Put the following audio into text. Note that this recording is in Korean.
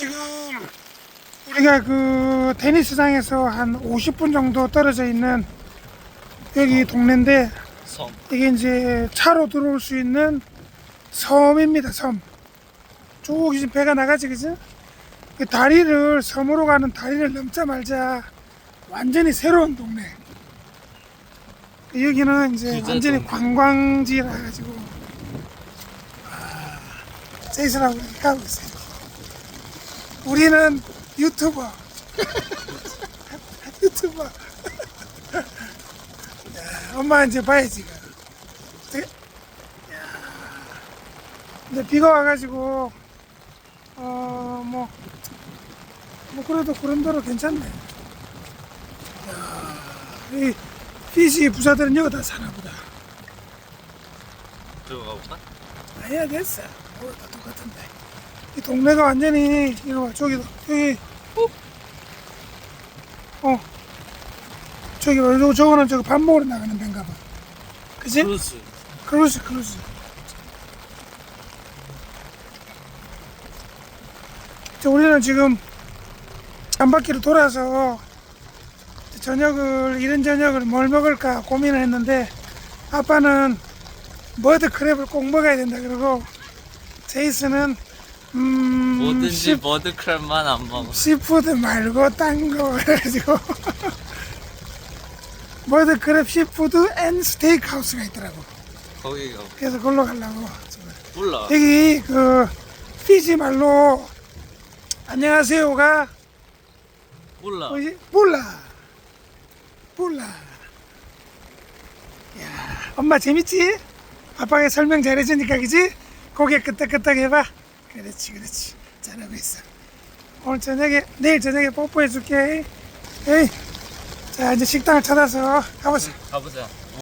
지금 우리가 그 테니스장에서 한 50분 정도 떨어져 있는 여기 동네인데 섬. 이게 이제 차로 들어올 수 있는 섬입니다. 섬. 쭉 지금 배가 나가지 그죠? 그 다리를 섬으로 가는 다리를 넘자마자 완전히 새로운 동네. 여기는 이제 진짜 완전히 동네. 관광지라 가지고 아, 제이슨하고 이렇게 하고 있어요. 우리는 유튜버. 유튜버. 야, 엄마 이제 봐야지. 근데 비가 와가지고 어뭐 뭐 그래도 그런 대로 괜찮네. 야, 이 피시 부사들은 여기 다 사나 보다. 들어가 볼까? 해야 됐어. 뭐다 똑같은데. 이 동네가 완전히 이거 봐 저기도 여기 어 저기 봐 저- 저거는 저거 밥 먹으러 나가는 데인가 봐. 그지? 크루즈. 크루즈 크루즈. 저 우리는 지금 한 바퀴를 돌아서 저녁을 이른 저녁을 뭘 먹을까 고민을 했는데 아빠는 머드 크랩을 꼭 먹어야 된다 그러고 제이슨은 음 뭐든지 시, 머드크랩만 안 먹어. 시푸드 말고 딴 거 그래가지고 머드 크랩 시푸드 앤 스테이크 하우스가 있더라고 거기가 그래서 걸로 가려고 몰라. 여기 그 피지 말로 안녕하세요가 몰라. 뭐지? 몰라 몰라 야 엄마 재밌지? 아빠가 설명 잘해주니까 그지? 고개 끄덕끄덕 해봐 그렇지 그렇지. 잘하고 있어. 오늘 저녁에 내일 저녁에 뽀뽀해 줄게. 에이 자 이제 식당을 찾아서 가보자. 가보자.